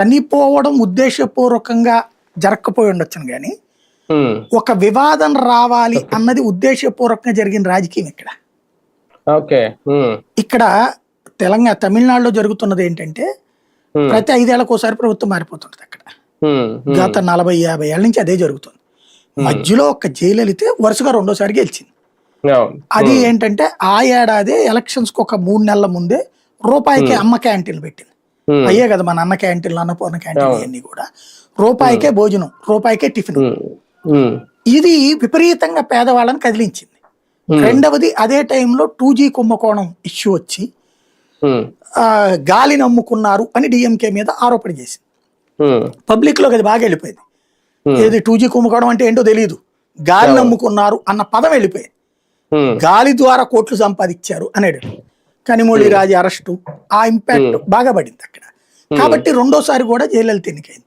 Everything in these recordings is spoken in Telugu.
చనిపోవడం ఉద్దేశపూర్వకంగా జరగకపోయి ఉండొచ్చును కానీ ఒక వివాదం రావాలి అన్నది ఉద్దేశపూర్వకంగా జరిగిన రాజకీయం ఇక్కడ. ఓకే. ఇక్కడ తెలంగాణ తమిళనాడులో జరుగుతున్నది ఏంటంటే ప్రతి ఐదేళ్ళకు ఒకసారి ప్రభుత్వం మారిపోతుంటది అక్కడ. గత నలభై యాభై ఏళ్ళ నుంచి అదే జరుగుతుంది. మధ్యలో ఒక జయలలిత వరుసగా రెండోసారి గెలిచింది. అది ఏంటంటే ఆ ఏడాది ఎలక్షన్స్కు ఒక మూడు నెలల ముందే రూపాయికి అమ్మ క్యాంటీన్లు పెట్టింది. అయ్యే కదా మన అన్న క్యాంటీన్లు అన్నపూర్ణ క్యాంటీన్లు ఇవన్నీ కూడా. రూపాయికే భోజనం రూపాయికే టిఫిన్. ఇది విపరీతంగా పేదవాళ్ళని కదిలించింది. రెండవది అదే టైంలో టూ జీ కుంభకోణం ఇష్యూ వచ్చి గాలిని అమ్ముకున్నారు అని డిఎంకే మీద ఆరోపణ చేసింది. పబ్లిక్లోకి అది బాగా వెళ్ళిపోయింది. ఏది టూ జీ కుంభకోణం అంటే ఏంటో తెలియదు గాలిని అమ్ముకున్నారు అన్న పదం వెళ్ళిపోయింది. గాలి ద్వారా కోట్లు సంపాదించారు అనేది కనిమూలి రాజు అరెస్టు ఆ ఇంపాక్ట్ బాగా పడింది అక్కడ. కాబట్టి రెండోసారి కూడా జయలలిత ఎన్నికైంది.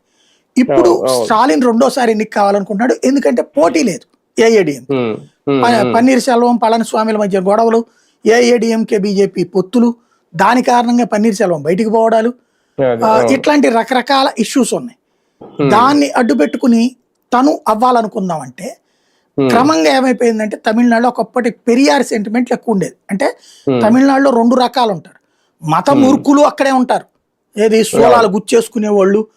ఇప్పుడు స్టాలిన్ రెండోసారి ఎన్నిక కావాలనుకుంటున్నాడు ఎందుకంటే పోటీ లేదు ఉమ్, పన్నీర్ సెల్వం పళనిస్వామిల మధ్య గొడవలు ఏఐడిఎంకే బీజేపీ పొత్తులు దాని కారణంగా పన్నీర్ సెల్వం బయటికి పోవడాలు ఆ, ఇట్లాంటి రకరకాల ఇష్యూస్ ఉన్నాయి. దాన్ని అడ్డు పెట్టుకుని తను అవ్వాలనుకుందామంటే క్రమంగా ఏమైపోయిందంటే తమిళనాడులో ఒకప్పటి పెరియార్ సెంటిమెంట్లు ఎక్కువ ఉండేది. అంటే తమిళనాడులో రెండు రకాలు ఉంటారు మత మూర్ఖులు అక్కడే ఉంటారు. ఏది సోలాలు గుచ్చేసుకునే వాళ్ళు